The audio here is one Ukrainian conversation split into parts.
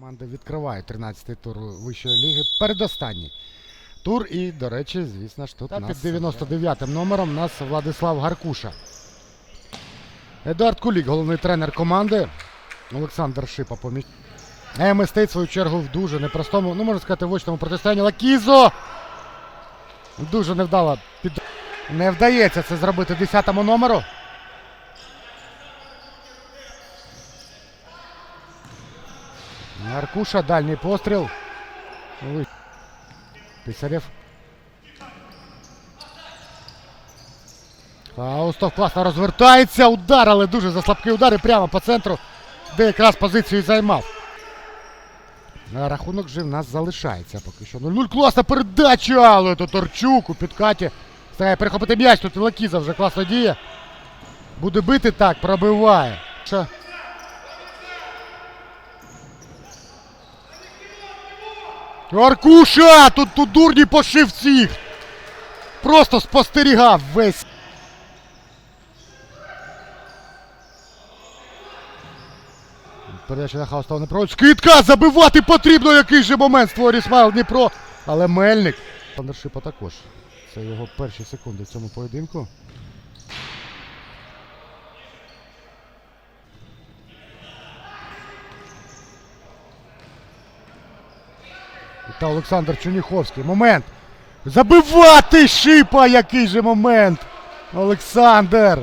Команди відкривають 13-й тур вищої ліги. Передостанній тур. І, до речі, звісно ж, тут Та нас під 99-м номером нас Владислав Гаркуша. Едуард Кулік, головний тренер команди. Олександр Шипа поміч. В свою чергу, в дуже непростому, ну можна сказати, в очному протистоянні. Лакізо! Дуже невдало. Під... Не вдається це зробити 10-му номеру. Аркуша, дальній постріл. Писарєв. Фаустов класно розвертається. Удар, але дуже за слабкий удар і прямо по центру, де якраз позицію займав. А Рахунок вже в нас залишається поки що. 0-0. Класна передача, але то Торчук у підкаті. Старає перехопити м'яч. Тут і Лакіза вже класно діє. Буде бити так, пробиває. Що? Аркуша! Тут, тут дурні пошив всіх! Просто спостерігав весь. Передача на Хаустова не проводить. Скидка! Забивати потрібно! Який же момент створює Смайл Дніпро! Але Мельник. Пандершипа також. Це його перші секунди в цьому поєдинку. Та Олександр Черніховський. Момент. Забивати шипа! Який же момент! Олександр!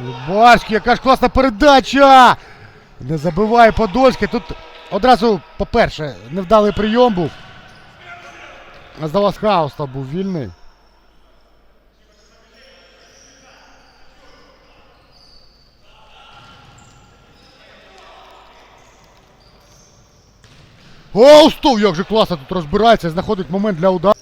Любарський, яка ж класна передача! Не забиває Подольський. Тут одразу, по-перше, невдалий прийом був. А здалось Хауста був вільний. Оустов, як же класно тут розбирається, знаходить момент для удару.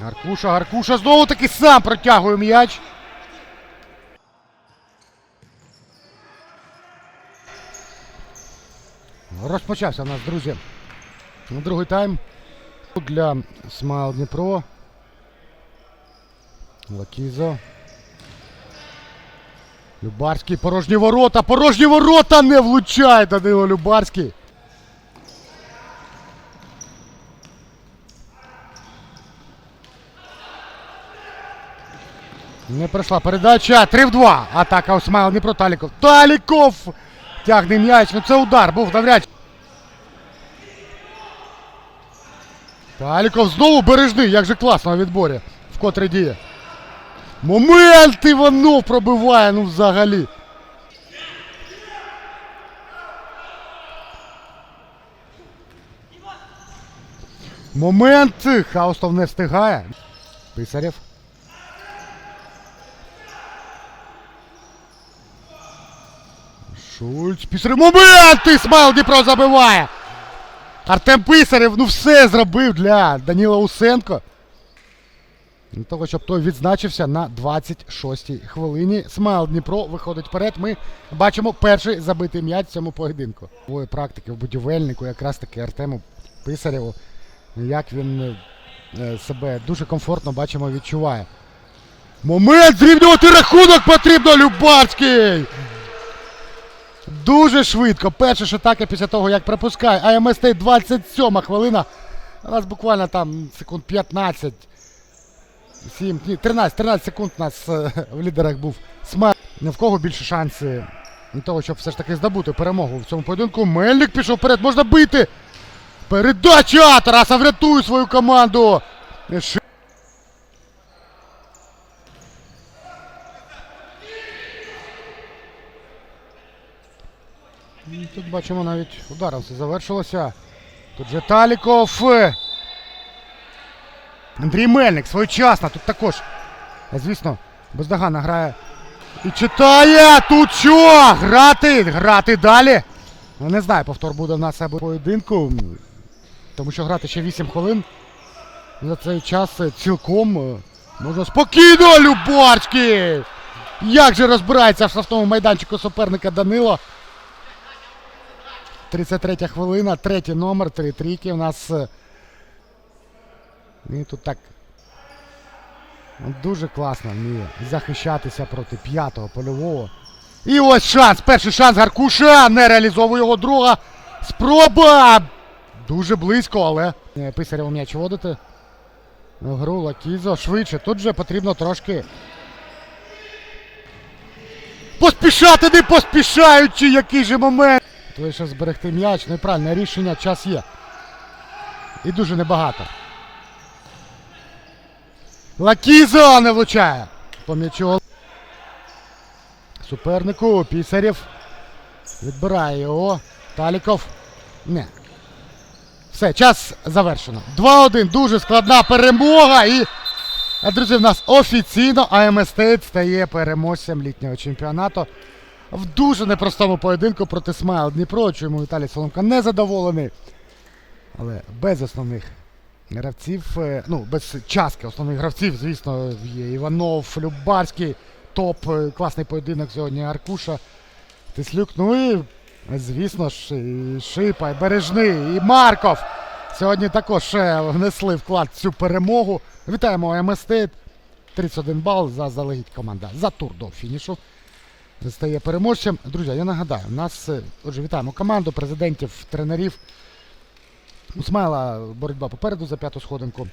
Гаркуша, Гаркуша знову таки сам протягує м'яч. Розпочався у нас, друзі. Другий тайм для Смайл Дніпро. Лакізо. Любарський, порожні ворота, порожні ворота не влучає Данило Любарський. Не пройшла передача. 3 в 2. Атака у Смайл Дніпро Таліков. Таліков! Тягне м'яч. Ну це удар був навряд. Таліков знову бережний. Як же класно на відборі. Вкотре діє. Момент Іванов пробиває, ну взагалі. Момент. Хаустов не встигає. Писарєв. Шульц. Пісарєв. Момент! Ісмайл Дніпро забиває. Артем Писарєв, ну все зробив для Даніла Усенко. Для того, щоб той відзначився на 26-й хвилині. Смайл Дніпро виходить вперед. Ми бачимо перший забитий м'яч в цьому поєдинку. Твої практики в будівельнику, якраз таки Артему Писарєву. Як він е, себе дуже комфортно бачимо, відчуває. Момент зрівнювати рахунок потрібно Любарський! Дуже швидко. Перша ж атака після того, як пропускає. АМСТ 27 хвилина. У нас буквально там секунд 15. 7, ні, 13, 13 секунд у нас е, в лідерах був Смер. Не в кого більше шанси для того, щоб все ж таки здобути перемогу в цьому поєдинку. Мельник пішов вперед, можна бити. Передача! Тараса врятує свою команду. Тут бачимо навіть ударом все завершилося. Тут же Таліков. Андрій Мельник своєчасно. Тут також, е, звісно, бездоганно грає. І читає! Тут що? Грати! Грати далі. Ну, не знаю, повтор буде в нас або поєдинку. Тому що грати ще 8 хвилин. За цей час е, цілком е, можна спокійно, Любарський! Як же розбирається в штрафному майданчику суперника Данило. 33 хвилина, третій номер, три трійки. У нас. Е, І тут так. ну, Дуже класно вміє захищатися проти п'ятого польового. І ось шанс. Перший шанс Гаркуша. Не реалізовує його друга. Спроба! Дуже близько, але Е, Писарєву м'яч водити. Гру Лакізо швидше. Тут же потрібно трошки. Поспішати, не поспішаючи, який же момент. Лише зберегти м'яч. Неправильне рішення, час є. І дуже небагато. Лакізо не влучає. По м'ячу. Супернику Пісарєв. Відбирає його. Таліков. Не. Все, час завершено. 2-1. Дуже складна перемога. І, друзі, в нас офіційно АМ Стейт стає переможцем літнього чемпіонату. В дуже непростому поєдинку проти Смайл Дніпро. Чому Віталій Соломка не задоволений. Але без основних гравців, е, ну, без частки основних гравців, звісно, є Іванов, Любарський, топ, е, класний поєдинок сьогодні Аркуша, Тислюк. Ну і, звісно ж, і Шипа, і Бережний, і Марков. Сьогодні також е, внесли вклад в цю перемогу. Вітаємо МСТ. 31 бал заздалегідь команда за тур до фінішу. Стає переможцем. Друзі, я нагадаю, нас, отже, вітаємо команду, президентів, тренерів. У Смайла боротьба попереду за п'яту сходинку.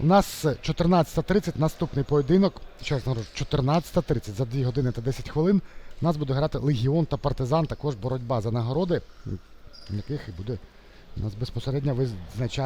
У нас 14.30 наступний поєдинок. Ще раз нарушу, 14.30 за 2 години та 10 хвилин. У нас буде грати Легіон та Партизан. Також боротьба за нагороди, яких буде у нас безпосередньо визначати.